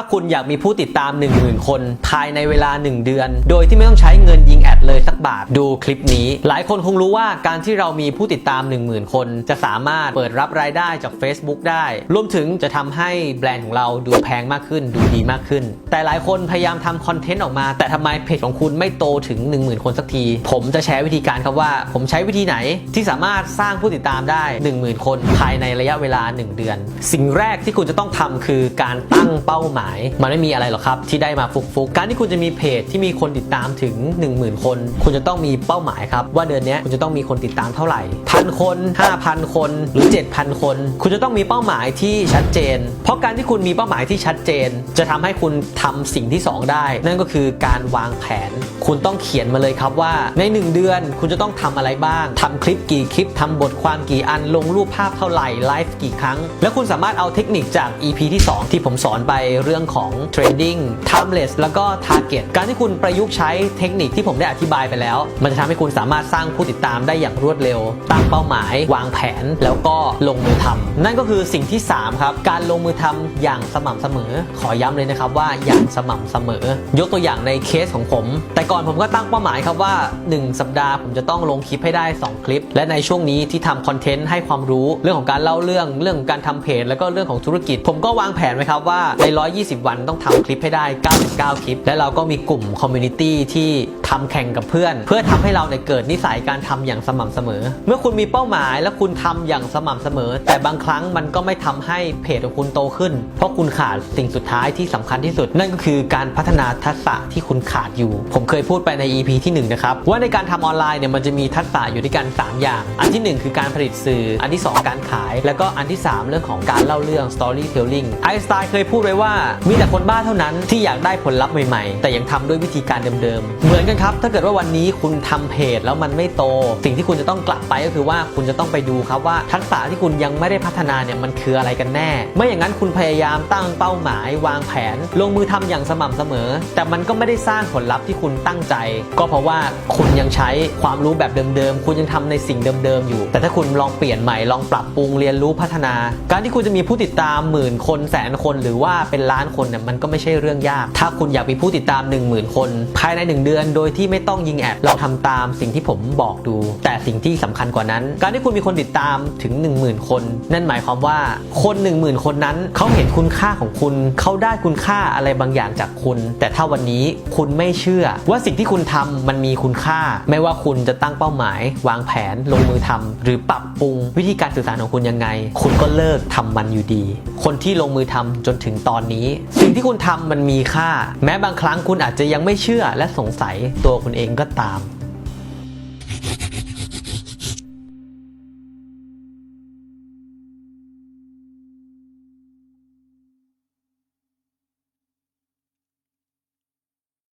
ถ้าคุณอยากมีผู้ติดตาม 10,000 คน ภายในเวลา 1 เดือน โดยที่ไม่ต้องใช้เงินยิงแอดเลยสักบาทดูคลิปนี้ หลายคนคงรู้ว่าการที่เรามีผู้ติดตาม 10,000 คน จะสามารถเปิดรับรายได้จาก Facebook ได้ รวมถึงจะทำให้แบรนด์ของเราดูแพงมากขึ้น ดูดีมากขึ้น แต่หลายคนพยายามทำคอนเทนต์ออกมา แต่ทำไมเพจของคุณไม่โตถึง 10,000 คนสักที ผมจะแชร์วิธีการครับว่า ผมใช้วิธีไหนที่สามารถสร้างผู้ติดตามได้ 10,000 คน ภายในระยะเวลา 1 เดือน สิ่งแรกที่คุณจะต้องทำคือการตั้งเป้าหมายมันไม่มีอะไรหรอกครับที่ได้มาฟุกๆ การที่คุณจะมีเพจที่มีคนติดตามถึง 10,000 คน คุณจะต้องมีเป้าหมายครับ ว่าเดือนนี้คุณจะต้องมีคนติดตามเท่าไหร่พันคน 5,000 คนหรือ 7,000 คน คุณจะต้องมีเป้าหมายที่ชัดเจน เพราะการที่คุณมีเป้าหมายที่ชัดเจน จะทำให้คุณทำสิ่งที่ 2 ได้ นั่นก็คือการวางแผน คุณต้องเขียนมาเลยครับว่าใน 1 เดือน คุณจะต้องทำอะไรบ้างทำคลิปกี่คลิปทำบทความกี่อันลงรูปภาพเท่าไหร่ไลฟ์กี่ครั้ง แล้วคุณสามารถเอาเทคนิคจาก EP ที่ 2 ที่ผมสอนไปเรื่องของ Trending Timeless แล้วก็ Target การที่คุณประยุกต์ใช้เทคนิคที่ผมได้อธิบายไปแล้ว มันจะทำให้คุณสามารถสร้างผู้ติดตามได้อย่างรวดเร็วตั้งเป้าหมาย วางแผนแล้วก็ลงมือทำนั่นก็คือสิ่งที่ 3 ครับ การลงมือทำอย่างสม่ำเสมอ ขอย้ำเลยนะครับว่าอย่างสม่ำเสมอ ยกตัวอย่างในเคสของผม แต่ก่อนผมก็ตั้งเป้าหมายครับว่า 1 สัปดาห์ผมจะต้องลงคลิปให้ได้ 2 คลิป และในช่วงนี้ที่ทำคอนเทนต์ให้ความรู้เรื่องของการเล่าเรื่องเรื่องของการทำเพจแล้วก็เรื่องของธุรกิจ ผมก็วางแผนไว้ครับว่าใน20 วันต้องทำคลิปให้ได้ 99 คลิป และเราก็มีกลุ่มคอมมูนิตี้ที่ทำแข่งกับเพื่อน เพื่อทำให้เราเนี่ยเกิดนิสัยการทำอย่างสม่ำเสมอ เมื่อคุณมีเป้าหมายและคุณทำอย่างสม่ำเสมอ แต่บางครั้งมันก็ไม่ทำให้เพจของคุณโตขึ้น เพราะคุณขาดสิ่งสุดท้ายที่สำคัญที่สุด นั่นก็คือการพัฒนาทักษะที่คุณขาดอยู่ ผมเคยพูดไปใน EP ที่1นะครับว่าในการทำออนไลน์เนี่ยมันจะมีทักษะอยู่ด้วยกัน 3 อย่าง อันทีหนึ่1 คือการผลิตสื่อ อันที่ 2 การขาย แล้วก็อันที่ 3 เรื่องของการเล่าเรื่อง storytelling ไอสไตน์เคยพูดไว้ว่ามีแต่คนบ้าเท่านั้นที่อยากได้ผลลัพธ์ใหม่ๆ แต่ยังทำด้วยวิธีการเดิมๆ เหมือนกันครับ ถ้าเกิดว่าวันนี้คุณทำเพจแล้วมันไม่โต สิ่งที่คุณจะต้องกลับไปก็คือว่าคุณจะต้องไปดูครับว่าทักษะที่คุณยังไม่ได้พัฒนาเนี่ยมันคืออะไรกันแน่ ไม่อย่างนั้นคุณพยายามตั้งเป้าหมายวางแผน ลงมือทำอย่างสม่ำเสมอ แต่มันก็ไม่ได้สร้างผลลัพธ์ที่คุณตั้งใจ ก็เพราะว่าคุณยังใช้ความรู้แบบเดิมๆ คุณยังทำในสิ่งเดิมๆอยู่ แต่ถ้าคุณลองเปลี่ยนใหม่ลองปรับปรุงเรียนรู้พัฒนา การที่คุณจะมีผู้ติดตามหมื่นคนแสนคนหรือว่าเป็นล้านคนเนี่ยมันก็ไม่ใช่เรื่องยาก ถ้าคุณอยากมีผู้ติดตาม 1 0,000 คน ภายใน 1 เดือน โดยที่ไม่ต้องยิงแอดลองทำตามสิ่งที่ผมบอกดู แต่สิ่งที่สำคัญกว่านั้น การที่คุณมีคนติดตามถึง 10,000 คน นั่นหมายความว่าคน 10,000 คนนั้นเขาเห็นคุณค่าของคุณเขาได้คุณค่าอะไรบางอย่างจากคุณ แต่ถ้าวันนี้คุณไม่เชื่อ ว่าสิ่งที่คุณทำมันมีคุณค่า ไม่ว่าคุณจะตั้งเป้าหมาย วางแผนลงมือทำหรือปรับปรุงวิธีการสื่อสารของคุณยังไง คุณก็เลิกทำมันอยู่ดี คนที่ลงมือทำจนถึงตอนนี้ สิ่งที่คุณทำมันมีค่า แม้บางครั้งคุณอาจจะยังไม่เชื่อและสงสัยตัวคุณเองก็ตาม